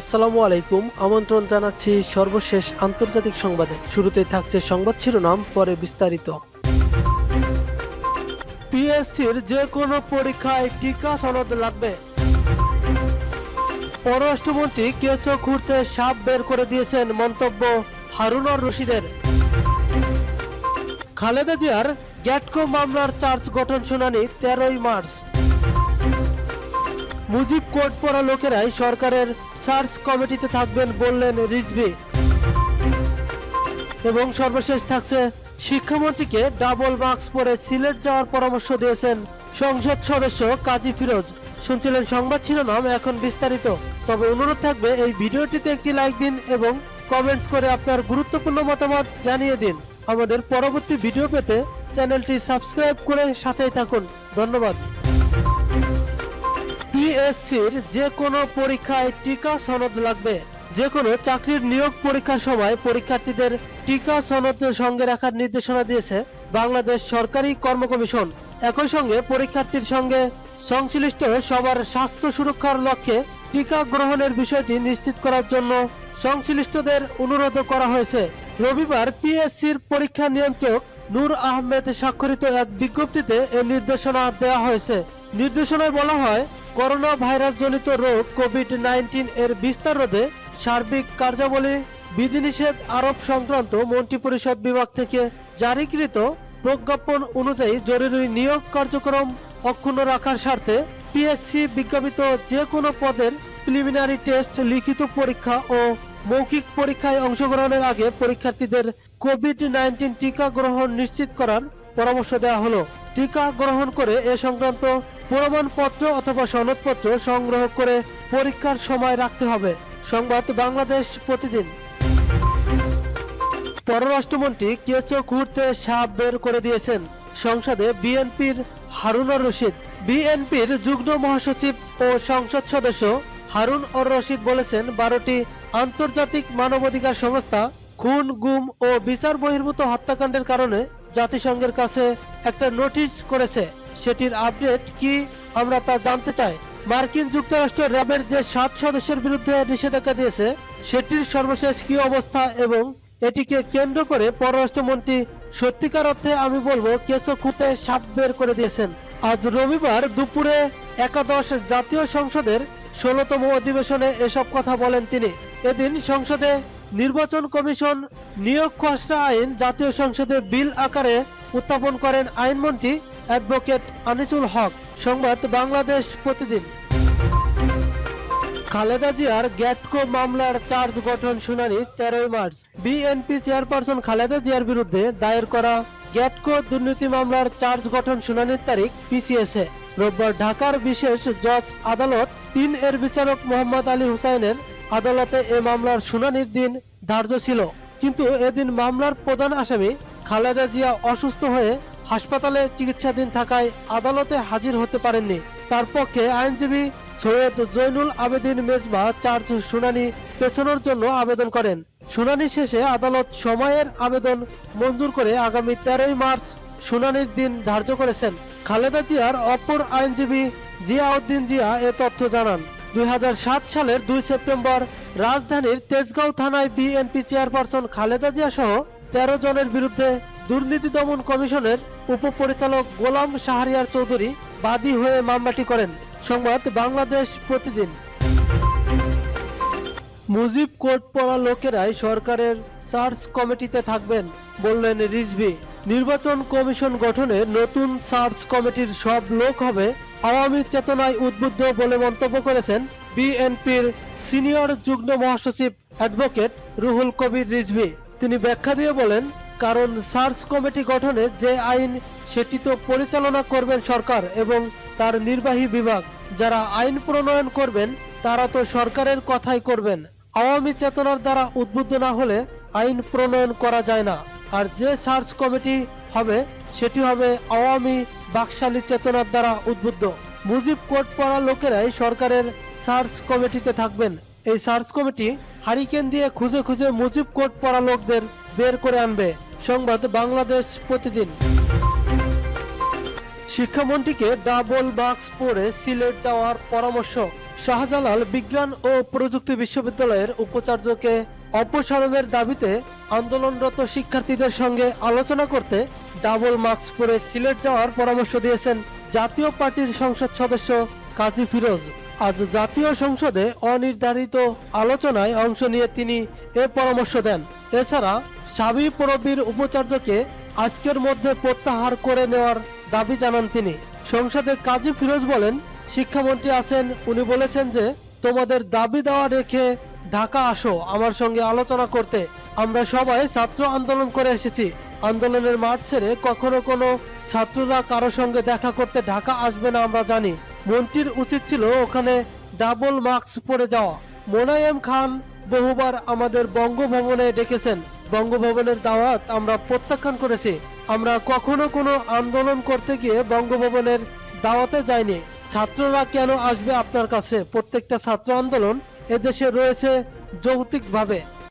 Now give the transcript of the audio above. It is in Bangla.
আসসালামু আলাইকুম। আমন্ত্রণ জানাচ্ছি সর্বশেষ আন্তর্জাতিক সংবাদে। শুরুতে থাকছে সংবাদ শিরোনাম, পরে বিস্তারিত। পিএসসির যে কোনো পরীক্ষায় টিকা সনদ লাগবে। পররাষ্ট্রমন্ত্রী কেঁচো ঘুরতে সাপ বের করে দিয়েছেন মন্তব্য হারুনর রশিদের। খালেদা জিয়ার গ্যাটকো মামলার চার্জ গঠন শুনানি তেরোই মার্চ। মুজিব কোর্ট পড়া লোকেরাই সরকারের সার্চ কমিটিতে থাকবেন বললেন রিজভি। এবং সর্বশেষ থাকছে, শিক্ষামন্ত্রীকে ডাবল মার্কস পরে সিলেট যাওয়ার পরামর্শ দিয়েছেন সংসদ সদস্য কাজী ফিরোজ। শুনছিলেন সংবাদ শিরোনাম, এখন বিস্তারিত। তবে অনুরোধ থাকবে, এই ভিডিওটিতে একটি লাইক দিন এবং কমেন্টস করে আপনার গুরুত্বপূর্ণ মতামত জানিয়ে দিন। আমাদের পরবর্তী ভিডিও পেতে চ্যানেলটি সাবস্ক্রাইব করে সাথেই থাকুন। ধন্যবাদ। পিএসসির যে কোনো পরীক্ষায় টিকা সনদ লাগবে। যে কোনো চাকরির নিয়োগ পরীক্ষার সময় পরীক্ষার্থীদের টিকা সনদ সঙ্গে রাখার নির্দেশনা দিয়েছে বাংলাদেশ সরকারি কর্ম কমিশন একই সঙ্গে পরীক্ষার্থীর সঙ্গে সংশ্লিষ্ট সবার স্বাস্থ্য সুরক্ষার লক্ষ্যে টিকা গ্রহণের বিষয়টি নিশ্চিত করার জন্য সংশ্লিষ্টদের অনুরোধ করা হয়েছে। রবিবার পিএসসির পরীক্ষা নিয়ন্ত্রক নূর আহমেদ স্বাক্ষরিত এক বিজ্ঞপ্তিতে এ নির্দেশনা দেওয়া হয়েছে। নির্দেশনায় বলা হয় করোনা ভাইরাস জনিত রোগ কোভিড নাইন্টিন এর বিস্তার রোধে সার্বিক কার্যাবলী, বিধিনিষেধ আরোপ সংক্রান্ত মন্ত্রিপরিষদ বিভাগ থেকে জারিকৃত প্রজ্ঞাপন অনুযায়ী জরুরি নিয়োগ কার্যক্রম অক্ষুণ্ণ রাখার স্বার্থে পিএসসি বিজ্ঞাপিত যে কোনো পদের প্রিলিমিনারি টেস্ট, লিখিত পরীক্ষা ও মৌখিক পরীক্ষায় অংশগ্রহণের আগে পরীক্ষার্থীদের কোভিড নাইন্টিন টিকা গ্রহণ নিশ্চিত করার পরামর্শ দেওয়া হলো। টিকা গ্রহণ করে এ সংক্রান্ত প্রমাণপত্র অথবা সনদপত্র সংগ্রহ করে পরীক্ষার সময় রাখতে হবে। সংবাদ বাংলাদেশ প্রতিদিন। পররাষ্ট্রমন্ত্রী কেঁচো ঘুরতে সাপ বের করে দিয়েছেন। সংসদে বিএনপির হারুনর রশিদ। বিএনপির যুগ্ম মহাসচিব ও সংসদ সদস্য হারুন অর রশিদ বলেছেন, বারোটি আন্তর্জাতিক মানবাধিকার সংস্থা খুন, গুম ও বিচার বহির্ভূত হত্যাকাণ্ডের কারণে জাতিসংঘের কাছে একটা নোটিশ করেছে। সেটির আপডেট কি আমরা তা জানতে চাই। মার্কিন যুক্তরাষ্ট্র র্যাবের যে সাত সদস্যের বিরুদ্ধে নিষেধাজ্ঞা দিয়েছে, সেটির সর্বশেষ কি অবস্থা এবং এটিকে কেন্দ্র করে পররাষ্ট্রমন্ত্রী সত্যিকার অর্থে আমি বলব কেঁচো খুঁতে সাপ বের করে দিয়েছেন। আজ রবিবার দুপুরে একাদশ জাতীয় সংসদের ষোলতম অধিবেশনে এসব কথা বলেন তিনি। এদিন সংসদে নির্বাচন কমিশন নিয়োগ খসড়া আইন জাতীয় সংসদে বিল আকারে উত্থাপন করেন আইনমন্ত্রী অ্যাডভোকেট আনিসুল হক। সংবাদ বাংলাদেশ প্রতিদিন। খালেদা জিয়ার গ্যাটকো মামলার চার্জ গঠন শুনানি তেরোই মার্চ। বিএনপি চেয়ারপারসন খালেদা জিয়ার বিরুদ্ধে দায়ের করা গ্যাটকো দুর্নীতি মামলার চার্জ গঠন শুনানির তারিখ পিছিয়েছে। রোববার ঢাকার বিশেষ জজ আদালত তিন এর বিচারক মোহাম্মদ আলী হুসাইনের আদালতে এ মামলার শুনানির দিন ধার্য ছিল। কিন্তু এদিন মামলার প্রধান আসামি খালেদা জিয়া অসুস্থ হয়ে হাসপাতালে চিকিৎসাধীন থাকায় আদালতে হাজির হতে পারেননি। তার পক্ষে আইনজীবী সৈয়দ জৈনুল আবেদিন মেজবা চার্জ শুনানি পেছানোর জন্য আবেদন করেন। শুনানি শেষে আদালত সময়ের আবেদন মঞ্জুর করে আগামী তেরোই মার্চ শুনানির দিন ধার্য করেছেন। খালেদা জিয়ার অপর আইনজীবী জিয়াউদ্দিন জিয়া এ তথ্য জানান। দুই হাজার সাত সালের দুই সেপ্টেম্বর রাজধানীর তেজগাঁও থানায় বিএনপি চেয়ারপারসন খালেদা জিয়া সহ তেরো জনের বিরুদ্ধে দুর্নীতি দমন কমিশনের উপপরিচালক গোলাম শাহরিয়ার চৌধুরী বাদী হয়ে মামলাটি করেন। সংবাদ বাংলাদেশ প্রতিদিন। মুজিব কোর্ট পড়া লোকেরাই সরকারের সার্চ কমিটিতে থাকবেন, বললেন রিজভি। নির্বাচন কমিশন গঠনে নতুন সার্চ কমিটির সব লোক হবে আওয়ামী চেতনায় উদ্বুদ্ধ বলে মন্তব্য করেছেন বিএনপির সিনিয়র যুগ্ম মহাসচিব অ্যাডভোকেট রুহুল কবির রিজভি। তিনি ব্যাখ্যা দিয়ে বলেন, কারণ সার্চ কমিটি গঠনে যে আইন, সেটি তো পরিচালনা করবেন সরকার এবং তার নির্বাহী বিভাগ। যারা আইন প্রণয়ন করবেন, তারা তো সরকারের কথাই করবেন। আওয়ামী চেতনার দ্বারা উদ্বুদ্ধ না হলে আইন প্রণয়ন করা যায় না। আর যে সার্চ কমিটি হবে, সেটি হবে আওয়ামী বাকশালী চেতনার দ্বারা উদ্বুদ্ধ। মুজিব কোর্ট পড়া লোকেরাই সরকারের সার্চ কমিটিতে থাকবেন। এই সার্চ কমিটি হারিকেন দিয়ে খুঁজে খুঁজে মুজিব কোর্ট পড়া লোকদের বের করে আনবে সংবাদ বাংলাদেশ প্রতিদিন। শিক্ষামন্ত্রীকে ডাবল বাক্স পরে সিলেট যাওয়ার পরামর্শ। শাহজালাল বিজ্ঞান ও প্রযুক্তি বিশ্ববিদ্যালয়ের উপাচার্যকে অপসারণের দাবিতে আন্দোলনরত শিক্ষার্থীদের সঙ্গে আলোচনা করতে ডাবল মাস্ক পরে সিলেট যাওয়ার পরামর্শ দিয়েছেন জাতীয় পার্টির সংসদ সদস্য কাজী ফিরোজ। আজ জাতীয় সংসদে অনির্ধারিত আলোচনায় অংশ নিয়ে তিনি এ পরামর্শ দেন। এছাড়া সাবি পরবীর উপাচার্যকে আজকের মধ্যে প্রত্যাহার করে নেওয়ার দাবি জানান তিনি। সংসদে কাজী ফিরোজ বলেন, শিক্ষামন্ত্রী আছেন, উনি বলেছেন যে, তোমাদের দাবি দেওয়া রেখে ঢাকা আসো, আমার সঙ্গে আলোচনা করতে। আমরা সবাই ছাত্র আন্দোলন করে এসেছি। আন্দোলনের মাঠ ছেড়ে কখনো কোনো ছাত্ররা কারও সঙ্গে দেখা করতে ঢাকা আসবে না, আমরা জানি। মন্ত্রীর উচিত ছিল ওখানে ডাবল মাস্ক পরে যাওয়া। মোনায়েম খান বহুবার আমাদের বঙ্গভবনে ডেকেছেন। বঙ্গভবনের দাওয়াত আমরা প্রত্যাখ্যান করেছি। আমরা কখনো কোনো আন্দোলন করতে গিয়ে বঙ্গভবনের দাওয়াতে যাইনি। ছাত্ররা কেন আসবে আপনার কাছে? প্রত্যেকটা ছাত্র আন্দোলন এদেশে রয়েছে যৌক্তিকভাবে।